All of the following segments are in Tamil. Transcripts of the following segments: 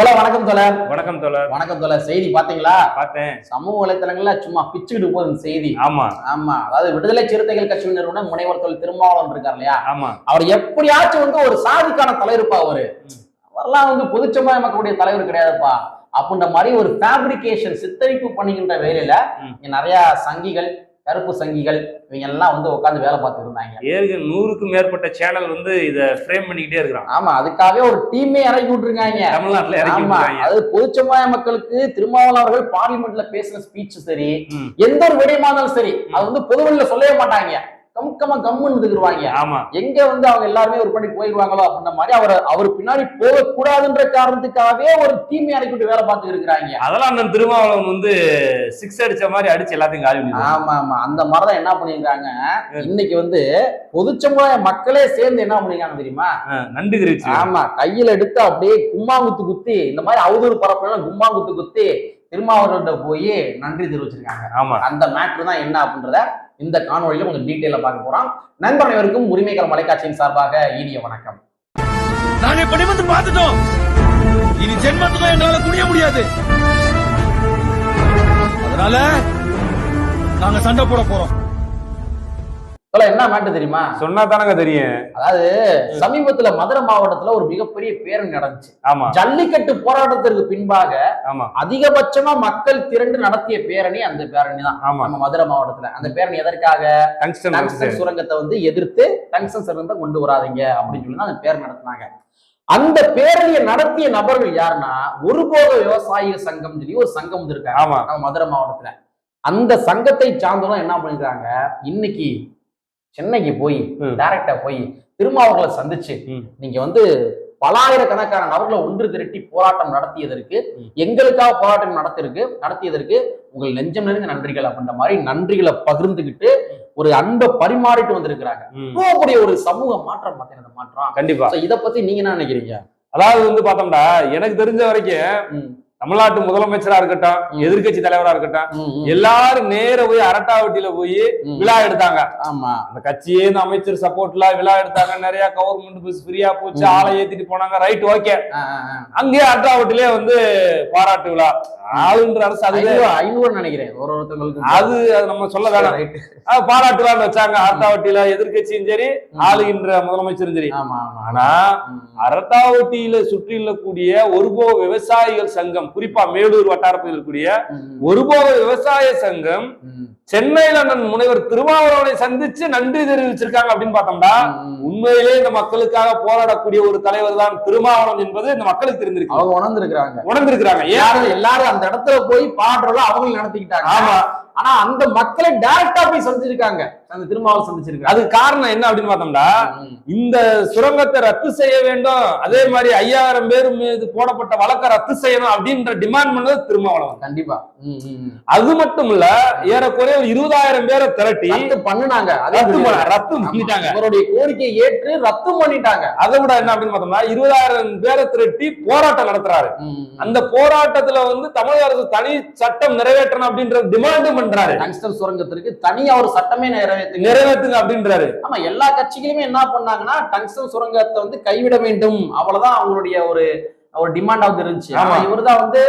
தோழர் வணக்கம் தோழர். வணக்கம் தோழர். வணக்கம் தோழர். செய்தி பாத்தீங்களா பார்த்தேன். சமூக வலைத்தளங்கள்ல சும்மா பிச்சுக்கிட்டு போகுது செய்தி. ஆமா. ஆமா. அதாவது விடுதலை சிறுத்தைகள் கட்சி நிறுவனம் முனைவர் தொழில் திருமாவளவன் இருக்கார் இல்லையா? ஆமா. அவர் எப்படியாச்சும் வந்து ஒரு சாதிக்கான தலைவருப்பா அவரு. அவரெல்லாம் வந்து பொதுச்சமுதாய மக்களுடைய தலைவர் கிடையாதுப்பா. அப்படின்ற மாதிரி ஒரு ஃபேப்ரிகேஷன் சித்தரிப்பு பண்ணிக்கின்ற வேலையில நிறைய சங்கிகள் கருப்பு சங்கிகள் இவங்க எல்லாம் வந்து உட்காந்து வேலை பார்த்துட்டு இருந்தாங்க. ஏற்கனவே நூறுக்கும் மேற்பட்ட சேனல் வந்து இத ஃப்ரேம் பண்ணிக்கிட்டே இருக்கிறான் ஆமா அதுக்காகவே ஒரு டீமே இறக்கி விட்டுருக்காங்க. தமிழ்நாட்டுல இறக்கி விட்டுருக்காங்க. அது பொதுச்சமுதாய மக்களுக்கு திருமாவளவன் அவர்கள் பார்லிமெண்ட்ல பேசின ஸ்பீச் சரி. எந்த ஒரு விடயமா இருந்தாலும் சரி அது வந்து பொதுவெளியில சொல்லவே மாட்டாங்க. கம்கமா கம்முன்னு இருந்துருவாங்க ஆமா. எங்க வந்து அவங்க எல்லாருமே ஒரு படி போயிடுவாங்களோ அப்படின்ற மாதிரி அவர் அவர் பின்னாடி போகக்கூடாதுன்ற காரணத்துக்காகவே ஒரு டீம் இறக்கிட்டு வேலை பார்த்துட்டு இருக்கிறாங்க. அதெல்லாம் அந்த திருமாவளவன் வந்து சிக்ஸ் அடிச்ச மாதிரி அடிச்சு எல்லாத்தையும் காலி ஆமா ஆமா. அந்த மாதிரிதான் என்ன பண்ணிருக்காங்க இன்னைக்கு வந்து பொதுச்சமுதாய மக்களே சேர்ந்து என்ன பண்ணிருக்காங்க தெரியுமா? நன்றி தெரிவிச்சு ஆமா கையில எடுத்து அப்படியே கும்மாங்குத்து குத்தி இந்த மாதிரி அவதூறு பரப்புலாம் கும்மாங்குத்து குத்தி திருமாவளவன்கிட்ட போய் நன்றி தெரிவிச்சிருக்காங்க. ஆமா. அந்த மேட்ரு தான் என்ன அப்படின்றத இந்த காணொலியில கொஞ்சம் டீட்டெயில பார்க்க போறோம். நண்பர் அனைவருக்கும் உரிமைகள் மலைக்காட்சியின் சார்பாக இனிய வணக்கம். நாங்க இப்ப வந்து பார்த்துட்டோம். இனி ஜென்மத்துக்கும் எங்களால குனிய முடியாது. அதனால நாங்க சண்டை போட போறோம். என்ன மேட்ரு தெரியுமா? சொன்னா தானங்க தெரியும். அதாவது சமீபத்துல மதுரை மாவட்டத்துல ஒரு மிகப்பெரிய பேரணி நடந்துச்சு. ஆமா. ஜல்லிக்கட்டு போராட்டத்திற்கு பின்பாக ஆமா. அதிகபட்சமா மக்கள் திரண்டு நடத்திய பேரணி அந்த பேரணி தான் ஆமா. நம்ம மதுரை மாவட்டத்துல. அந்த பேரணி எதற்காக? டங்ஸ்டன் சுரங்கத்தை வந்து எதிர்த்து டங்ஸ்டன் சுரங்கத்தை கொண்டு வராதீங்க அப்படின்னு சொல்லி தான் அந்த பேர் நடத்தினாங்க. அந்த பேரணியை நடத்திய நபர்கள் யாருன்னா ஒருபோக விவசாயிக சங்கம் சொல்லி ஒரு சங்கம் வந்து இருக்காங்க ஆமா. நம்ம மதுரை மாவட்டத்துல. அந்த சங்கத்தை சார்ந்தவங்க என்ன பண்ணிருக்காங்க? இன்னைக்கு சென்னைக்கு போய். டைரக்டா போய் திருமாவர்களை சந்திச்சு. நீங்க வந்து பலாயிரக்கணக்கான நபர்களை ஒன்று திரட்டி போராட்டம் நடத்தியதற்கு. எங்களுக்காக போராட்டம் நடத்திருக்கு நடத்தியதற்கு உங்கள் நெஞ்சம் நிறைந்த நன்றிகள் அப்படின்ற மாதிரி நன்றிகளை பகிர்ந்துகிட்டு ஒரு அன்பை பரிமாறிட்டு வந்திருக்கிறாங்க. இவ்வளவு ஒரு சமூக மாற்றம் பார்த்தீங்கன்னா மாற்றம் கண்டிப்பா இத பத்தி நீங்க என்ன நினைக்கிறீங்க அதாவது வந்து பார்த்தோம்டா எனக்கு தெரிஞ்ச வரைக்கும். தமிழ்நாட்டு முதலமைச்சரா இருக்கட்டும் ம். எதிர்க்கட்சி தலைவரா இருக்கட்டும் எல்லாரும் நேர போய் அரட்டாவட்டியில போய். விழா எடுத்தாங்க. ஆமா. அந்த கட்சியே இந்த அமைச்சர் சப்போர்ட்ல விழா எடுத்தாங்க. நிறைய கவர்மெண்ட் பஸ் ஃப்ரீயா போச்சு. ஆளை ஏத்திட்டு போனாங்க. Right okay. அங்கேயே அட்ராவட்டிலே வந்து பாராட்டு விழா. ஆளுன்ற அரசு அது ஐநூறு நினைக்கிறேன். ஒரு ஒருத்தவங்களுக்கு அது அது நம்ம சொல்ல வேணாம். பாராட்டு விழான்னு வச்சாங்க. அரட்டாவட்டியில எதிர்க்கட்சியும் சரி. ஆளுகின்ற முதலமைச்சரும் சரி. ஆனா. அரட்டாவட்டியில சுற்றியுள்ள கூடிய ஒருபோக விவசாயிகள் சங்கம் குறிப்பா மேலூர் வட்டாரத்தில் இருக்கக்கூடிய ம், ஒருபோக விவசாய சங்கம் சென்னையில அண்ணன் முனைவர் திருமாவளவனை சந்திச்சு நன்றி தெரிவிச்சிருக்காங்க அப்படின்னு பார்த்தோம்னா. உண்மையிலே இந்த மக்களுக்காக போராடக்கூடிய ஒரு தலைவர் தான் திருமாவளவன் என்பது இந்த மக்களுக்கு தெரிஞ்சிருக்கு அவங்க உணர்ந்திருக்கிறாங்க. உணர்ந்திருக்கிறாங்க. யாரும் எல்லாரும் அந்த இடத்துல போய் பாடுறோம் அவங்களும் நடத்திக்கிட்டாங்க. ஆமா. ஆனா அந்த மக்களை டைரக்டா போய் சந்திச்சிருக்காங்க. அந்த திருமாவளவன் சந்திச்சிருக்காங்க அதுக்கு காரணம் என்ன அப்படின்னு பார்த்தோம்னா இந்த சுரங்கத்தை ரத்து செய்ய வேண்டும் அதே மாதிரி ஐயாயிரம் பேர் மீது போடப்பட்ட வழக்கை ரத்து செய்யணும் அப்படின்ற டிமாண்ட் பண்ணது திருமாவளவன். கண்டிப்பா. அது மட்டும் இல்ல ஏறக்குறைய ஒரு இருபதாயிரம் பேரை திரட்டி பண்ணுனாங்க. ரத்து. ரத்து. பண்ணிட்டாங்க. இவருடைய கோரிக்கையை ஏற்று ரத்து பண்ணிட்டாங்க. அதை விட என்ன அப்படின்னு பார்த்தோம்னா இருபதாயிரம் பேரை திரட்டி போராட்டம் நடத்துறாரு. அந்த போராட்டத்துல வந்து தமிழக அரசு தனி சட்டம் நிறைவேற்றணும் அப்படின்ற டிமாண்டும் பண்றாரு. டங்ஸ்டன் சுரங்கத்திற்கு தனியா ஒரு சட்டமே நிறைவேற்றுங்க. நிறைவேற்றுங்க அப்படின்றாரு. ஆமா எல்லா கட்சிகளுமே என்ன பண்ணாங்கன்னா டங்ஸ்டன் சுரங்கத்தை வந்து கைவிட வேண்டும். அவ்வளவுதான் அவங்களுடைய ஒரு ஒரு டிமாண்டாவது இருந்துச்சு. ஆனா ஆமா. இவர்தான் வந்து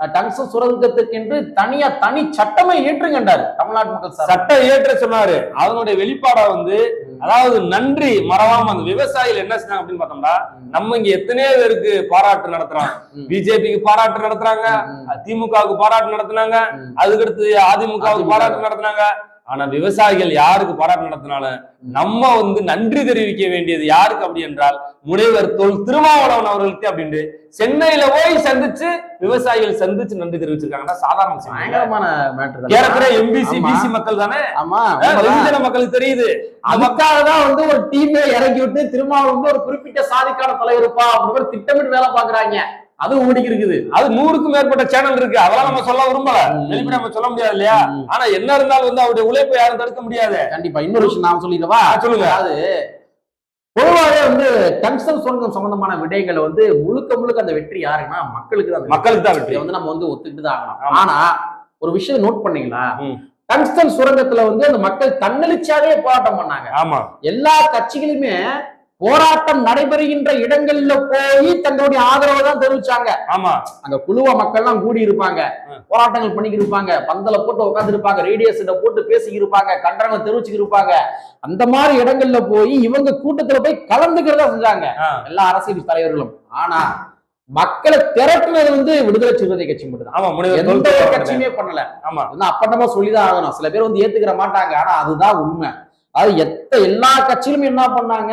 டங்ஸ்டன் சுரங்கத்துக்கென்று தனியா தனி சட்டமே ஏற்றுங்கண்டாரு தமிழ்நாட்டு மக்கள் சட்டம் இயற்ற சொன்னாரு. அதனுடைய வெளிப்பாடா வந்து அதாவது நன்றி மறவாம அந்த விவசாயிகள் என்ன செஞ்சாங்க அப்படின்னு பார்த்தோம்னா நம்ம இங்க எத்தனையோ பேருக்கு பாராட்டு நடத்துறோம் ம். பிஜேபிக்கு பாராட்டு நடத்துறாங்க திமுகவுக்கு பாராட்டு நடத்துனாங்க. அதுக்கடுத்து அதிமுகவுக்கு அதிமுக. பாராட்டு நடத்துனாங்க. ஆனா விவசாயிகள் யாருக்கு பாராட்டு நடத்தினாலும் நம்ம வந்து நன்றி தெரிவிக்க வேண்டியது யாருக்கு அப்படி என்றால் முனைவர் தொல் திருமாவளவன் அவர்களுக்கு அப்படின்ட்டு சென்னையில போய் சந்திச்சு விவசாயிகள் சந்திச்சு நன்றி தெரிவிச்சிருக்காங்கன்னா சாதாரண. பயங்கரமான மேட்டர் ஏறக்குறைய எம்பிசி. பிசி மக்கள் தானே ஆமா. வெகுஜன மக்களுக்கு தெரியுது அதுக்காக தான் வந்து ஒரு டீமே இறக்கி விட்டு திருமாவளவன் ஒரு குறிப்பிட்ட சாதிக்கான தலைவருப்பா அப்படி மாதிரி திட்டமிட்டு வேலை பாக்குறாங்க அதுவும் ஓடிக்கு இருக்குது. அது நூறுக்கும் மேற்பட்ட சேனல் இருக்கு. அதெல்லாம் நம்ம சொல்ல விரும்பல. வெளிப்பட நம்ம சொல்ல முடியாது இல்லையா. ஆனா என்ன இருந்தாலும் வந்து அவருடைய உழைப்பை யாரும் தடுக்க முடியாது. கண்டிப்பா. இன்னொரு விஷயம் நான் சொல்லிடவா சொல்லுங்க. அதாவது பொதுவாகவே வந்து டங்ஸ்டன் சுரங்கம் சம்பந்தமான விடயங்களை வந்து முழுக்க முழுக்க அந்த வெற்றி யாருன்னா மக்களுக்கு தான். மக்களுக்கு தான் வெற்றி. வந்து நம்ம வந்து ஒத்துக்கிட்டு தான் ஆகணும். ஆனா ஒரு விஷயம் நோட் பண்ணீங்களா. டங்ஸ்டன் சுரங்கத்துல வந்து அந்த மக்கள் தன்னெழுச்சியாவே போராட்டம் பண்ணாங்க. ஆமா. எல்லா கட்சிகளுமே போராட்டம் நடைபெறுகின்ற இடங்கள்ல போய் தங்களுடைய ஆதரவை தான் தெரிவிச்சாங்க. ஆமா. அங்க குழுவ மக்கள்லாம் கூடி இருப்பாங்க. போராட்டங்கள் பண்ணிக்கிட்டு இருப்பாங்க பந்தல போட்டு உட்கார்ந்து இருப்பாங்க ரேடியோ செட்டை போட்டு பேசிக்கிட்டு இருப்பாங்க கண்டனங்களை தெரிவிச்சுக்கிட்டு இருப்பாங்க அந்த மாதிரி இடங்கள்ல போய் இவங்க கூட்டத்துல போய் கலந்துக்கிறதா செஞ்சாங்க. எல்லா அரசியல் தலைவர்களும். ஆனா மக்களை திரட்டுனது வந்து விடுதலை சிறுத்தை கட்சி மட்டும்தான். ஆமா எந்த ஒரு கட்சியுமே பண்ணல. ஆமா. அப்பட்டமா சொல்லிதான் ஆகணும். சில பேர் வந்து ஏத்துக்கிற மாட்டாங்க. ஆனா அதுதான் உண்மை. அது எத்த எல்லா கட்சியிலுமே என்ன பண்ணாங்க?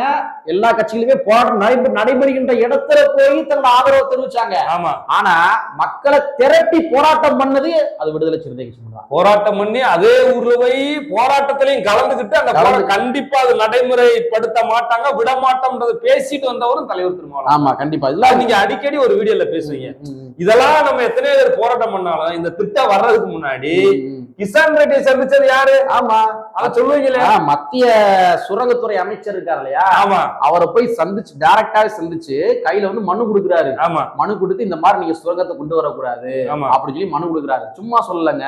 எல்லா கட்சியிலுமே போராட்டம் நடைபெ நடைபெறுகின்ற இடத்துல போய் தன்னோட ஆதரவை தெரிவிச்சாங்க. ஆமா. ஆனா மக்களை திரட்டி போராட்டம் பண்ணது அது விடுதலை சிறுத்தை கட்சி போராட்டம் பண்ணி அதே ஊர்ல போய் போராட்டத்திலையும் கலந்துகிட்டு அந்த கண்டிப்பா அது நடைமுறைப்படுத்த மாட்டாங்க விட மாட்டோம்ன்றத பேசிட்டு வந்தவரும் தலைவர் திருமாவளவன். ஆமா கண்டிப்பா. இல்ல நீங்க அடிக்கடி ஒரு வீடியோல பேசுவீங்க. இதெல்லாம் நம்ம எத்தனை பேர் போராட்டம் பண்ணாலும் இந்த திட்டம் வர்றதுக்கு முன்னாடி. கிசான் ரெட்டி சந்திச்சது யாரு? ஆமா. அத சொல்லுவீங்களே மத்திய சுரங்கத்துறை அமைச்சர் இருக்காரு இல்லையா? ஆமா. அவரை போய் சந்திச்சு டைரக்டாவே சந்திச்சு கையில வந்து மனு கொடுக்குறாரு. ஆமா. மனு கொடுத்து இந்த மாதிரி நீங்க சுரங்கத்தை கொண்டு வரக்கூடாது அப்படின்னு சொல்லி மனு கொடுக்குறாரு. சும்மா சொல்லலங்க.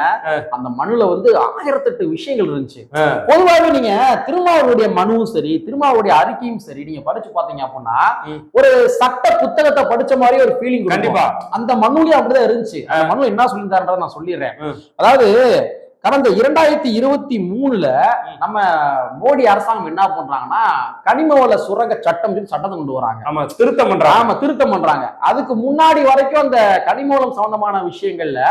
அந்த மனுல வந்து ஆயிரத்தெட்டு விஷயங்கள் இருந்துச்சு. பொதுவாகவே நீங்க திருமாவளுடைய மனுவும் சரி திருமாவளுடைய அறிக்கையும் சரி நீங்க படிச்சு பாத்தீங்க அப்படின்னா. ஒரு சட்ட புத்தகத்தை படிச்ச மாதிரி ஒரு ஃபீலிங் கண்டிப்பா. அந்த மனுலயும் அப்படிதான் இருந்துச்சு. அந்த மனு என்ன சொல்லியிருந்தாருன்றத நான் சொல்லிடுறேன். அதாவது கடந்த இரண்டாயிரத்தி இருபத்தி மூணுல. நம்ம மோடி அரசாங்கம் என்ன பண்றாங்கன்னா கனிம வள சுரங்க சட்டம் சட்டத்தை கொண்டு வராங்க ஆமா திருத்தம் பண்றாங்க ஆமா திருத்தம் பண்றாங்க அதுக்கு முன்னாடி வரைக்கும் அந்த கனிமூலம் சம்பந்தமான விஷயங்கள்ல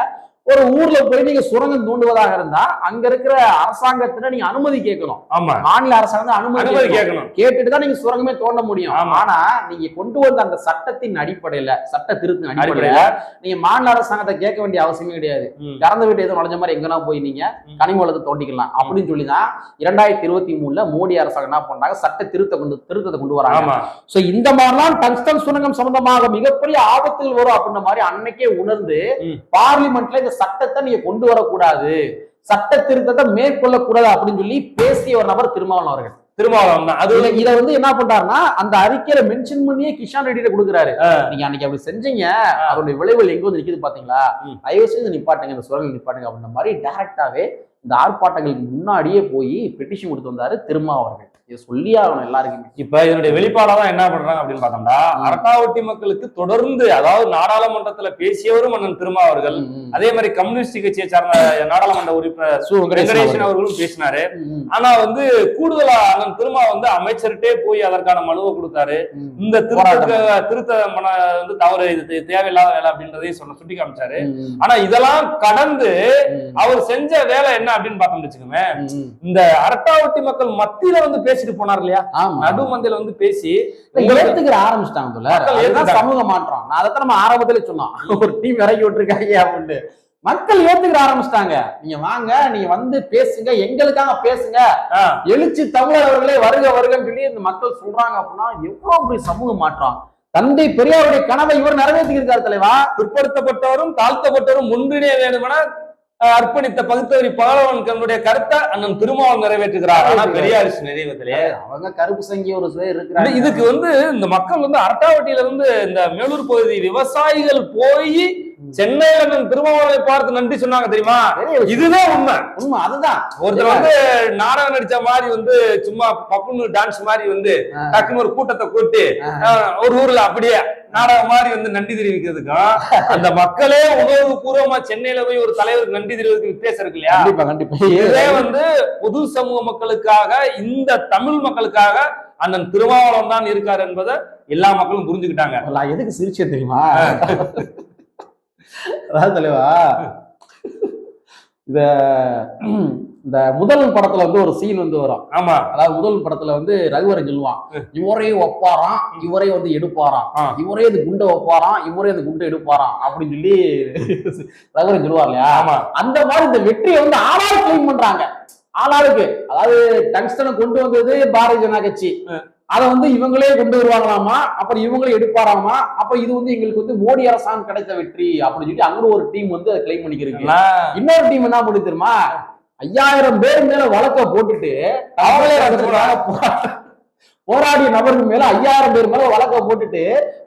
ஒரு ஊர்ல போய் நீங்க சுரங்கம் தோண்டுவதாக இருந்தா அங்க இருக்கிற அரசாங்கத்துல நீங்க அனுமதி கேட்கணும். ஆமா. மாநில அரசாங்கம் அனுமதி கேட்கணும். கேட்டுட்டு தான் நீங்க சுரங்கமே தோண்ட முடியும். ஆனா நீங்க கொண்டு வந்த அந்த சட்டத்தின் அடிப்படையில சட்ட திருத்தின் அடிப்படையில நீங்க மாநில அரசாங்கத்தை கேட்க வேண்டிய அவசியமே கிடையாது. திறந்த வீட்டு எதுவும் நுழைஞ்ச மாதிரி எங்கன்னா போய் நீங்க ம். கனிமூலத்தை தோண்டிக்கலாம். அப்படின்னு சொல்லி தான் இரண்டாயிரத்தி இருபத்தி மூணுல மோடி அரசாங்கம் என்ன பண்றாங்க? சட்ட திருத்த கொண்டு திருத்தத்தை கொண்டு வராங்க. சோ இந்த மாதிரிலாம் டங்ஸ்டன் சுரங்கம் சம்பந்தமாக மிகப்பெரிய ஆபத்தில் வரும் அப்படின்ற மாதிரி அன்னைக்கே உணர்ந்து. பார்லிமெண்ட்ல இந்த சட்டத்தை நீங்க கொண்டு வரக்கூடாது. சட்ட திருத்தத்தை மேற்கொள்ளக்கூடாது அப்படின்னு சொல்லி பேசிய ஒரு நபர் திருமாவளவன் அவர்கள். திருமாவளவன் அது இத- வந்து என்ன பண்றாருன்னா அந்த அறிக்கையில மென்ஷன் பண்ணியே கிஷான் ரெட்டியில கொடுக்குறாரு. நீங்க அன்னைக்கு அப்படி செஞ்சீங்க அதோட விளைவுகள் எங்க வந்து நிக்குது பாத்தீங்களா. தயவு செய்து நிப்பாட்டுங்க இந்த சுரங்கள் நிப்பாட்டுங்க அப்படின்ற மாதிரி டைரக்டாவே இந்த ஆர்ப்பாட்டங்களுக்கு முன்னாடியே போய் பெட்டிஷன் கொடுத்து வந்தாரு திருமா அவர்கள். இதை சொல்லியே ஆகணும் எல்லாருக்குமே இப்ப இதனுடைய வெளிப்பாடாதான் என்ன பண்றாங்க அப்படின்னு பார்த்தோம்னா. அரட்டாவட்டி மக்களுக்கு தொடர்ந்து அதாவது நாடாளுமன்றத்துல பேசியவரும் அண்ணன் திருமா அவர்கள் ம், ம். அதே மாதிரி கம்யூனிஸ்ட் கட்சியை சார்ந்த நாடாளுமன்ற உறுப்பினர். அவர்களும் பேசினாரு ஆனா வந்து கூடுதலா அண்ணன் திருமா வந்து அமைச்சர்கிட்டே போய் அதற்கான மனுவை கொடுத்தாரு. இந்த திருத்த திருத்த மன வந்து தவறு இது தேவையில்லாத வேலை அப்படின்றதையும் சொன்ன சுட்டி காமிச்சாரு ஆனா இதெல்லாம் கடந்து அவர் செஞ்ச வேலை என்ன அப்படின்னு பார்த்தோம்னு வச்சுக்கோங்க. இந்த அரட்டாவட்டி மக்கள் மத்தியில வந்து பேசிட்டு போனார் இல்லையா? ஆமா. நடு மந்தியில வந்து பேசி ஏத்துக்கிற ஆரம்பிச்சிட்டாங்க. சமூக மாற்றம். நான் அதைத்தான் நம்ம ஆரம்பத்துல சொன்னோம். ஒரு டீம் இறக்கி விட்டுருக்காங்க அப்படின்ட்டு. மக்கள் ஏத்துக்கிற ஆரம்பிச்சிட்டாங்க. நீங்க வாங்க நீங்க வந்து பேசுங்க எங்களுக்காக பேசுங்க. எழுச்சி தமிழர் அவர்களே வருக வருகன்னு சொல்லி இந்த மக்கள் சொல்றாங்க அப்படின்னா எவ்வளவு பெரிய சமூக மாற்றம். தந்தை பெரியாருடைய கனவை இவர் நிறைவேற்றியிருக்கார் தலைவா. பிற்படுத்தப்பட்டவரும் தாழ்த்தப்பட்டவரும் ஒன்றிணைய வேண்டுமென அர்ப்பணித்த பகுத்தவரி பகலவன் தன்னுடைய கருத்தை அண்ணன் திருமாவளவன் நிறைவேற்றுகிறார். ஆனா பெரியார் நிறைவேற்றலையே. அவங்க கருப்பு சங்கி ஒரு சுவை இருக்கிறாங்க. இதுக்கு வந்து இந்த மக்கள் வந்து அரட்டாவட்டியில இருந்து இந்த மேலூர் பகுதி விவசாயிகள் போய் சென்னையில அண்ணன் திருமாவளவை பார்த்து நன்றி சொன்னாங்க தெரியுமா. இதுதான் உண்மை. உண்மை அதுதான். ஒருத்தர் வந்து நாடகம் நடிச்ச மாதிரி வந்து சும்மா பப்புன்னு டான்ஸ் மாதிரி வந்து. டக்குன்னு ஒரு கூட்டத்தை கூட்டி ஒரு ஊர்ல அப்படியே நாடகம் மாதிரி வந்து நன்றி தெரிவிக்கிறதுக்கும் அந்த மக்களே உணர்வு பூர்வமா சென்னையில போய் ஒரு தலைவருக்கு நன்றி தெரிவிக்கிறதுக்கு வித்தியாசம் இருக்கு இல்லையா? கண்டிப்பா கண்டிப்பா. இதே வந்து பொது சமூக மக்களுக்காக இந்த தமிழ் மக்களுக்காக அண்ணன் திருமாவளவன் தான் இருக்காரு என்பதை எல்லா மக்களும் புரிஞ்சுக்கிட்டாங்க. எதுக்கு சிரிச்சேன் தெரியுமா? அதாவது தலைவா. இந்த இந்த முதல் படத்துல வந்து ஒரு சீன் வந்து வரும். ஆமா. அதாவது முதல் படத்துல வந்து ரகுவரன் சொல்லுவான். இவரே ஒப்பாராம் இவரே வந்து எடுப்பாராம். இவரே இந்த குண்டை ஒப்பாராம் இவரே இந்த குண்டை எடுப்பாராம். அப்படின்னு சொல்லி ரகுவரன் சொல்லுவார் இல்லையா? ஆமா. அந்த மாதிரி இந்த வெற்றியை வந்து ஆளாள் கிளைம் பண்றாங்க. ஆளாளுக்கு. அதாவது டங்ஸ்டனை கொண்டு வந்தது பாரதிய ஜனதா கட்சி. அதை வந்து இவங்களே கொண்டு வருவாங்களாமா? அப்புறம் இவங்களே எடுப்பாராமா? அப்ப இது வந்து எங்களுக்கு வந்து மோடி அரசாங்கம் கிடைத்த வெற்றி அப்படின்னு சொல்லி அங்க ஒரு டீம் வந்து அதை கிளைம் பண்ணிக்கிறீங்க இன்னொரு டீம் என்ன பண்ணி தெரியுமா? ஐயாயிரம் பேர் மேல வழக்க போட்டுட்டு அவங்களே. போராடிய நபர்கள் மேல ஐயாயிரம் பேர் மேல வழக்க போட்டுட்டு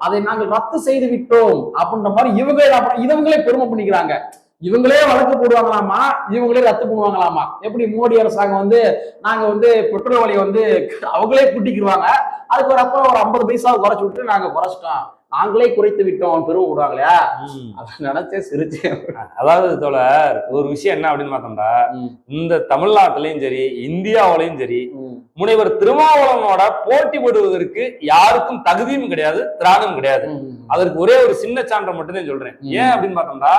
அதை நாங்கள் ரத்து செய்து விட்டோம் அப்படின்ற மாதிரி இவங்க இவங்களே பெருமை பண்ணிக்கிறாங்க. இவங்களே வழக்கு போடுவாங்களாமா இவங்களே ரத்து பண்ணுவாங்களாமா எப்படி மோடி அரசாங்கம் வந்து நாங்க வந்து பெட்ரோல் விலையை வந்து அவங்களே கூட்டிக்கிடுவாங்க அதுக்கு ஒரு அப்புறம் ஒரு ஐம்பது பைசா குறைச்சு விட்டு நாங்க குறைச்சிட்டோம் நாங்களே குறைத்து விட்டோம் பெருமை விடுவாங்க இல்லையா ம். அதை நினைச்சே சிரிச்சேன் அதாவது தோழர் ஒரு விஷயம் என்ன அப்படின்னு பார்த்தோம்னா ம். இந்த தமிழ்நாட்டிலையும் சரி இந்தியாவிலையும் சரி. முனைவர் திருமாவளவனோட போட்டி போடுவதற்கு யாருக்கும் தகுதியும் கிடையாது திராணும் கிடையாது. அதற்கு ஒரே ஒரு சின்ன சான்றை மட்டும்தான் சொல்றேன். ஏன் அப்படின்னு பார்த்தோம்னா.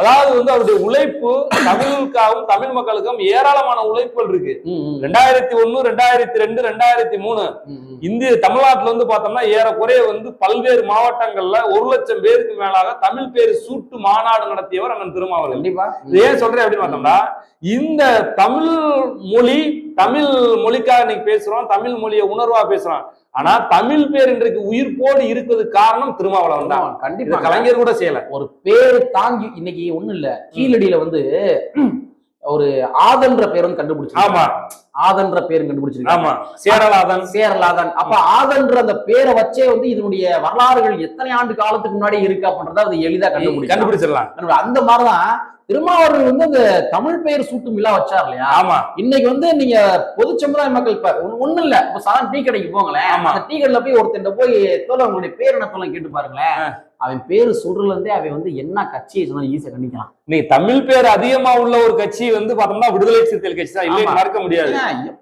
அதாவது வந்து அவருடைய உழைப்பு தமிழுக்காகவும் தமிழ் மக்களுக்கும் ஏராளமான உழைப்புகள் இருக்கு. ரெண்டாயிரத்தி ஒண்ணு ரெண்டாயிரத்தி ரெண்டு ரெண்டாயிரத்தி மூணு. இந்திய தமிழ்நாட்டுல வந்து பார்த்தோம்னா ஏறக்குறைய வந்து பல்வேறு மாவட்டங்கள்ல ஒரு லட்சம் பேருக்கு மேலாக தமிழ் பேர் சூட்டு மாநாடு நடத்தியவர் அண்ணன் திருமாவளவன் கண்டிப்பா ஏன் சொல்றேன் அப்படின்னு பார்த்தோம்னா இந்த தமிழ் மொழி தமிழ் மொழிக்காக இன்னைக்கு பேசுறோம் தமிழ் மொழியை உணர்வா பேசுறோம் ஆனா தமிழ் பேர் இன்றைக்கு உயிர்ப்போடு இருக்கிறதுக்கு காரணம் திருமாவளவன் தான். கண்டிப்பா. கலைஞர் கூட செய்யல. ஒரு பேரு தாங்கி இன்னைக்கு ஒண்ணும் இல்ல. கீழடியில வந்து ஒரு ஆதன்ற பேர் வந்து கண்டுபிடிச்சிருக்காங்க ஆமா. ஆதன்ற பேர் கண்டுபிடிச்சிருக்காங்க ஆமா. சேரலாதன். சேரலாதன். அப்ப ஆதன்ற அந்த பேரை வச்சே வந்து இதனுடைய வரலாறுகள் எத்தனை ஆண்டு காலத்துக்கு முன்னாடி இருக்கு அப்படின்றத அது எளிதா கண்டுபிடிச்சு கண்டுபிடிச்சிடலாம். அந்த மாதிரிதான் திருமாவளவன் வந்து அந்த தமிழ் பெயர் சூட்டும் விழா வச்சார் இல்லையா? ஆமா. இன்னைக்கு வந்து நீங்க பொது சமுதாய மக்கள் இப்ப ஒண்ணு- இல்ல. இப்ப சாதாரண டீ கடைக்கு போங்களேன். அந்த டீ கடையில போய் ஒருத்தன் போய் தோல உங்களுடைய பேர் என்ன தோலம் கேட்டு பாருங்களேன். அவன் பேரு சொல்றதுல இருந்தே அவன் வந்து என்ன கட்சியை சொன்னாலும் ஈஸியா கண்டிக்கலாம். இன்னைக்கு தமிழ் பேர் அதிகமா உள்ள ஒரு கட்சி வந்து பார்த்தோம்னா விடுதலை சிறுத்தைகள் கட்சி தான். ஆமா. மறக்க முடியாது.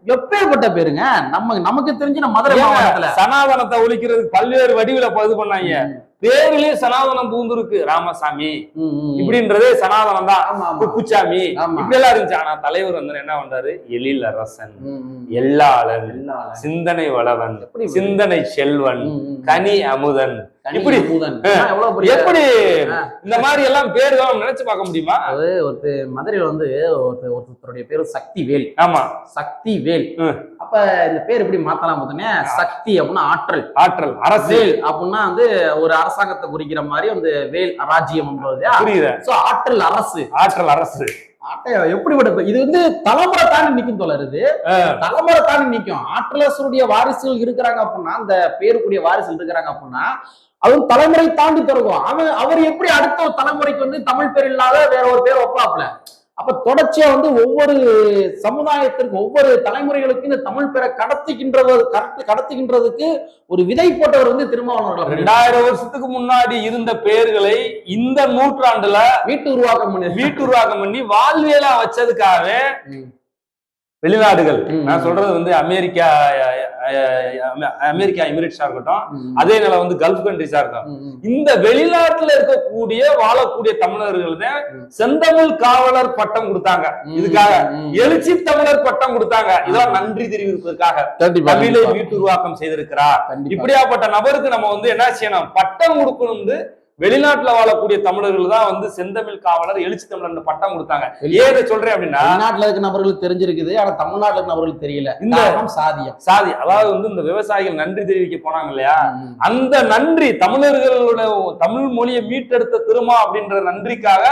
எப்பேற்பட்ட பேருங்க. நம்ம நமக்கு தெரிஞ்ச நம்ம மதுரை மாவட்டத்துல. சனாதனத்தை ஒழிக்கிறதுக்கு பல்வேறு வடிவில இது பண்ணாங்க. பேர்லயே சனாதனம் பூந்துருக்கு. ராமசாமி. இப்படின்றதே சனாதனம் தான். குப்புச்சாமி. இப்படி எல்லாம் இருந்துச்சு. ஆனா தலைவர் வந்து என்ன பண்றாரு? எழில் அரசன். எல்லாளன். எல்லா- சிந்தனை வளவன். சிந்தனை செல்வன். கனி அமுதன். எப்படி? ஆ. இந்த மாதிரி எல்லாம் நம்ம நினைச்சு பார்க்க முடியுமா? அது ஒருத்தர் மதுரையில வந்து ஒருத்தர் ஒருத்தருடைய பேரு சக்தி வேல் ஆமா. சக்தி வேல். அப்ப இந்த பேர் எப்படி மாத்தலாம் பார்த்தோன்னே சக்தி அப்படின்னா ஆற்றல். ஆற்றல் அரசு. வேல் அப்படின்னா வந்து ஒரு அரசாங்கத்தை குறிக்கிற மாதிரி வந்து வேல் ராஜ்யம் ஆற்றல் அரசு. ஆற்றல் அரசு. எப்படிப்பட்ட இது வந்து தலைமுறை தாண்டி நிக்கும் ஆ. தலைமுறை தாண்டி நிக்கும். ஆற்றலரசருடைய வாரிசுகள் இருக்கிறாங்க அப்படின்னா அந்த பேருக்குரிய வாரிசுகள் இருக்கிறாங்க அப்படின்னா அதுவும் தலைமுறை தாண்டி தொடங்கும். அவன் அவர் எப்படி அடுத்த ஒரு தலைமுறைக்கு வந்து தமிழ் பேர் இல்லாத வேற ஒரு பேர் வைப்பாப்ல அப்ப தொடர்ச்சியா வந்து ஒவ்வொரு சமுதாயத்திற்கு ஒவ்வொரு தலைமுறைகளுக்கும் இந்த தமிழ் பேரை கடத்திக்கின்றது கடத்து கடத்துகின்றதுக்கு ஒரு விதை போட்டவர் வந்து அவர்கள். ரெண்டாயிரம் வருஷத்துக்கு முன்னாடி இருந்த பேர்களை இந்த நூற்றாண்டுல வீட்டு உருவாக்கம் பண்ணி வீட்டுருவாக்கம் பண்ணி வாழ்வியலா வச்சதுக்காகவே ம். வெளிநாடுகள். நான் சொல்றது வந்து அமெரிக்கா அமெரிக்கா எமிரேட்ஸா இருக்கட்டும். அதே நிலை வந்து கல்ஃப் கண்ட்ரிஸா இருக்கும் ம், ம். இந்த வெளிநாட்டுல இருக்கக்கூடிய வாழக்கூடிய தமிழர்கள் தான். செந்தமிழ் காவலர் பட்டம் கொடுத்தாங்க இதுக்காக. எழுச்சி தமிழர் பட்டம் கொடுத்தாங்க இதெல்லாம் நன்றி தெரிவிப்பதற்காக தமிழை. வீட்டுருவாக்கம் செய்திருக்கிறார். இப்படியாப்பட்ட நபருக்கு நம்ம வந்து என்ன செய்யணும் பட்டம் கொடுக்கணும்னு வெளிநாட்டுல வாழக்கூடிய தமிழர்கள் தான் வந்து செந்தமிழ் காவலர் எழுச்சி தமிழர் பட்டம் கொடுத்தாங்க ஏன் இதை சொல்றேன் அப்படின்னா வெளிநாட்டுல இருக்க நபர்களுக்கு தெரிஞ்சிருக்குது ஆனா தமிழ்நாட்டுல இருக்க நபர்களுக்கு தெரியல இந்த- சாதியம் சாதி அதாவது வந்து இந்த விவசாயிகள் நன்றி தெரிவிக்க போனாங்க இல்லையா. அந்த நன்றி தமிழர்களோட தமிழ் மொழியை மீட்டெடுத்த திருமா அப்படின்ற நன்றிக்காக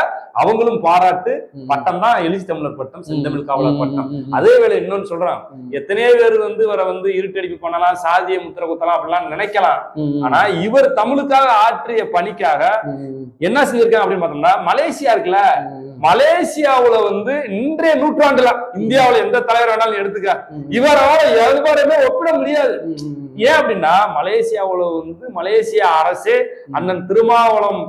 அவங்களும் பாராட்டு. பட்டம் தான் எழுச்சி தமிழர் பட்டம் செந்தமிழ் காவலர் பட்டம். அதே வேளை இன்னொன்னு சொல்றான். எத்தனையோ பேர் வந்து இவரை வந்து இருட்டடிப்பு பண்ணலாம் சாதியை முத்திர குத்தலாம் அப்படிலாம் நினைக்கலாம். ஆனா இவர் தமிழுக்காக ஆற்றிய பணிக்காக ம், என்ன செஞ்சிருக்காங்க அப்படின்னு பார்த்தோம்னா மலேசியா இருக்குல்ல மலேசியாவுல வந்து இன்றைய நூற்றாண்டுல இந்தியாவுல எந்த தலைவர் வேணாலும் எடுத்துக்க. ம். இவரோட எதுபாடுமே ஒப்பிட முடியாது. ஏன் அப்படின்னா மலேசியாவுல வந்து மலேசியா அரசே அண்ணன் திருமாவளம்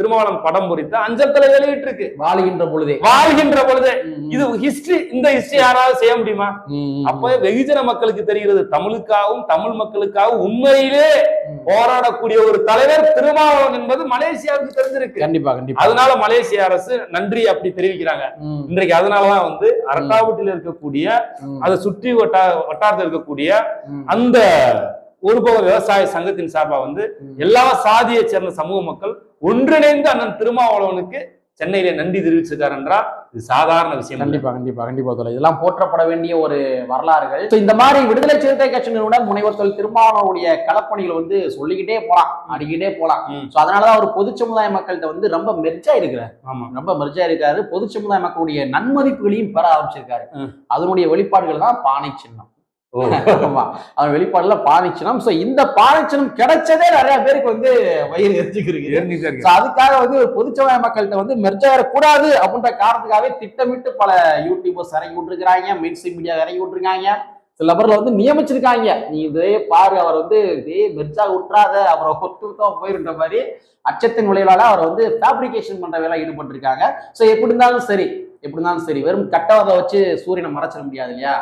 திருமாவளம் படம் பொறித்து அஞ்சல் தலை வெளியிட்டு இருக்கு வாழுகின்ற பொழுதே. வாழ்கின்ற பொழுது. இது ஹிஸ்டரி இந்த ஹிஸ்டரி யாராவது செய்ய முடியுமா. அப்ப வெகுஜன மக்களுக்கு தெரிகிறது. தமிழுக்காகவும் தமிழ் மக்களுக்காகவும் உண்மையிலே. போராடக்கூடிய ஒரு தலைவர் திருமாவளவன் என்பது மலேசியாவுக்கு தெரிஞ்சிருக்கு. கண்டிப்பா கண்டிப்பா. அதனால மலேசிய அரசு நன்றி அப்படி தெரிவிக்கிறாங்க. இன்றைக்கு அதனாலதான் வந்து அரட்டாவட்டில் இருக்கக்கூடிய அதை சுற்றி வட்டா வட்டாரத்தில் இருக்கக்கூடிய. அந்த ஒருபக விவசாய சங்கத்தின் சார்பா வந்து. எல்லா சாதியை சேர்ந்த சமூக மக்கள் ஒன்றிணைந்து அண்ணன் திருமாவளவனுக்கு சென்னையில நன்றி தெரிவிச்சிருக்காரு என்றால் இது சாதாரண விஷயம். கண்டிப்பா கண்டிப்பா கண்டிப்பா தோழர். இதெல்லாம் போற்றப்பட வேண்டிய ஒரு வரலாறுகள். இந்த மாதிரி விடுதலை சிறுத்தை கட்சியினுடன் முனைவர் தொல் திருமாவளவனுடைய களப்பணிகள் வந்து சொல்லிக்கிட்டே போலாம் அடிக்கிட்டே போலாம். சோ அதனாலதான் அவர் பொது சமுதாய மக்கள்கிட்ட வந்து ரொம்ப மெர்ஜா இருக்கிறார். ஆமா. ரொம்ப மெர்ஜா இருக்காரு. பொது சமுதாய மக்களுடைய நன்மதிப்புகளையும் பெற ஆரம்பிச்சிருக்காரு. அதனுடைய வெளிப்பாடுகள் தான் பானை சின்னம். அவன் வெளிப்பாடுல பானைச்சினம் சோ இந்த பானைச்சினம் கிடைச்சதே நிறைய பேருக்கு வந்து வயிறு. So அதுக்காக வந்து ஒரு பொதுச்சமய மக்கள்கிட்ட வந்து மெர்ஜ் ஆயிடக்கூடாது அப்படின்ற காரணத்துக்காகவே திட்டமிட்டு பல யூடியூபர்ஸ் இறங்கி விட்டுருக்காங்க மெயின் மீடியா இறங்கி விட்டுருக்காங்க. சில நபர்ல வந்து நியமிச்சிருக்காங்க. நீ இதே பாரு அவர் வந்து இதே மெர்ஜாக விட்டுறாத அவரை ஒத்துத்தான் போயிருன்ற மாதிரி அச்சத்தின் விளைவால அவர் வந்து ஃபேப்ரிகேஷன் பண்ற வேலை ஈடுபட்டிருக்காங்க. ஸோ எப்படி இருந்தாலும் சரி எப்படி இருந்தாலும் சரி வெறும் கட்டவதை வச்சு சூரியனை மறைச்சிட முடியாது இல்லையா?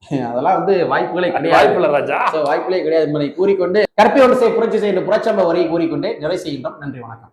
அதெல்லாம் வந்து வாய்ப்புகளே கிடையாது. வாய்ப்பில்ல ராஜா. வாய்ப்புகளே கிடையாது என்பதை கூறிக்கொண்டு கற்பி ஒன்று புரட்சி செய்கின்ற புரட்சம்ப வரையை கூறிக்கொண்டே நிறைவு செய்கின்றோம். நன்றி வணக்கம்.